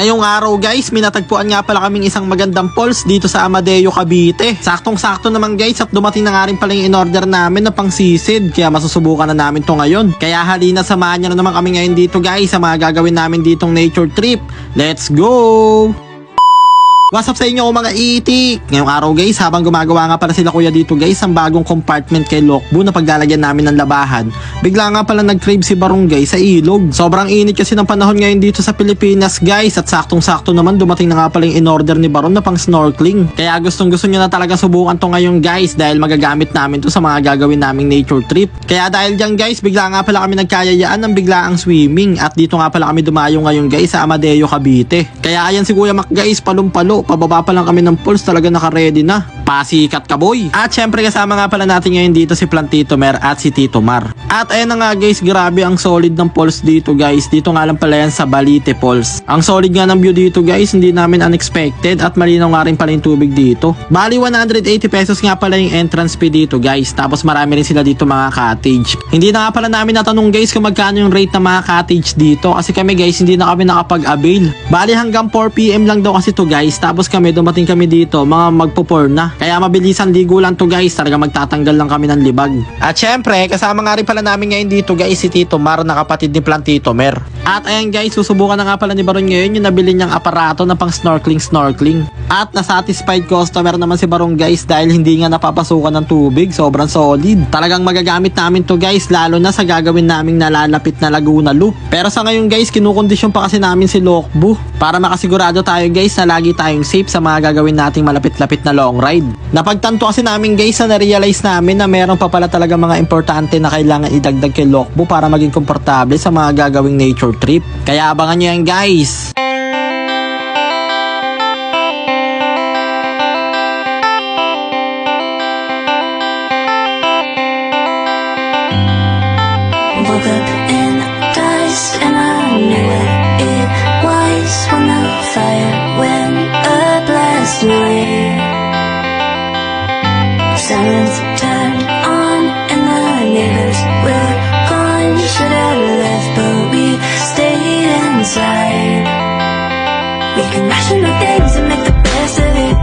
Ngayong araw guys, minatagpuan nga pala kaming isang magandang falls dito sa Amadeo, Cavite. Saktong-sakto naman guys at dumating na nga rin pala yung in-order namin na pangsisid. Kaya masusubukan na namin to ngayon. Kaya halina samahan niyo na naman kami ngayon dito guys sa mga gagawin namin ditong nature trip. Let's go! What's up sa inyo mga itik? Ngayong araw guys, habang gumagawa nga pala sila kuya dito guys, ang bagong compartment kay Lokbu na paglalagyan namin ng labahan, bigla nga pala nag-crave si Barong guys sa ilog. Sobrang init kasi ng panahon ngayon dito sa Pilipinas guys at saktong-sakto naman dumating na nga pala yung in-order ni Baron na pang snorkeling. Kaya gustong gusto nyo na talaga subukan to ngayon guys dahil magagamit namin to sa mga gagawin naming nature trip. Kaya dahil dyan guys, bigla nga pala kami nagkayayaan ng biglaang swimming at dito nga pala kami dumayo ngayon guys sa Amadeo, Cavite. Kaya ayan si Kuya Mac guys, palumpalo, pababa pa lang kami ng pulse talaga naka-ready na. Pasikat ka boy. At syempre kasama nga pala natin ngayon dito si Plantito Mer at si Tito Mar. At ayan na nga guys, grabe ang solid ng pulse dito guys. Dito nga lang pala yan sa Balite Pulse. Ang solid nga ng view dito guys, hindi namin unexpected at malinaw nga rin pala yung tubig dito. Bali 180 pesos nga pala yung entrance fee dito guys. Tapos marami rin sila dito mga cottage. Hindi na nga pala namin natanong guys kung magkano yung rate ng mga cottage dito kasi kami guys hindi na kami nakapag-avail. Bali hanggang 4pm lang daw kasi to guys. Tapos kami dumating kami dito mga magpo-4 na. Kaya mabilisan ligo lang to guys. Talaga magtatanggal lang kami ng libag. At syempre kasama nga rin pala namin ngayon dito guys si Tito Mar na kapatid ni Plantito Mer. At ayan guys, susubukan na nga pala ni Baron ngayon yung nabili niyang aparato na pang snorkeling snorkeling. At na-satisfied customer naman si Baron guys dahil hindi nga napapasukan ng tubig, sobrang solid. Talagang magagamit namin to guys lalo na sa gagawin naming nalalapit na Laguna Loop. Pero sa ngayon guys, kinukondisyon pa kasi namin si Lokbu para makasigurado tayo guys na lagi tayong safe sa mga gagawin nating malapit-lapit na long ride. Napagtanto kasi namin guys na na-realize namin na meron pa pala talaga mga importante na kailangan idagdag kay Lokbu para maging komportable sa mga gagawing nature trip. Kaya abangan nyo yan guys! Make the best of it.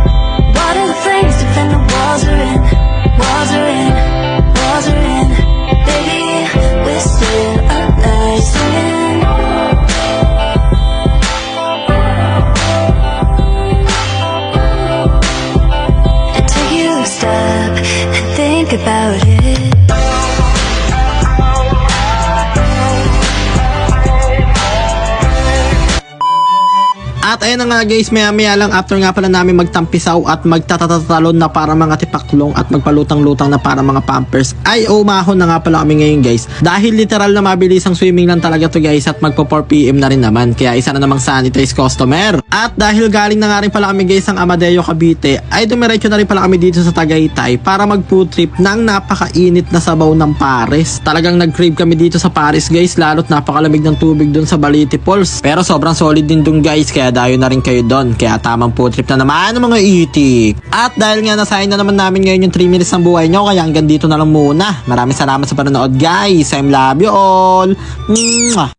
The flames, the walls are in. Walls are in. Walls are in. Baby, we're still you and think about it. At ayun na nga guys, maya maya lang after nga pala namin magtampisaw at magtatatatalon na para mga tipaklong at magpalutang-lutang na para mga pampers ay umahon na nga pala kami ngayon guys. Dahil literal na mabilis ang swimming lang talaga to guys at magpo 4pm na rin naman kaya isa na namang sanitize customer. At dahil galing na nga rin pala kami guys ang Amadeo Cavite ay dumiretso na rin pala kami dito sa Tagaytay para mag food trip ng napakainit na sabaw ng Paris. Talagang nag-crave kami dito sa Paris guys lalo't napakalamig ng tubig dun sa Baliti Falls. Pero sobrang solid din dun guys kaya dayo na rin kayo doon. Kaya tamang food trip na naman ng mga itik. At dahil nga nasayin na naman namin ngayon yung 3 minutes ng buhay nyo, kaya hanggang dito na lang muna. Maraming salamat sa panonood guys. I love you all. Mwah!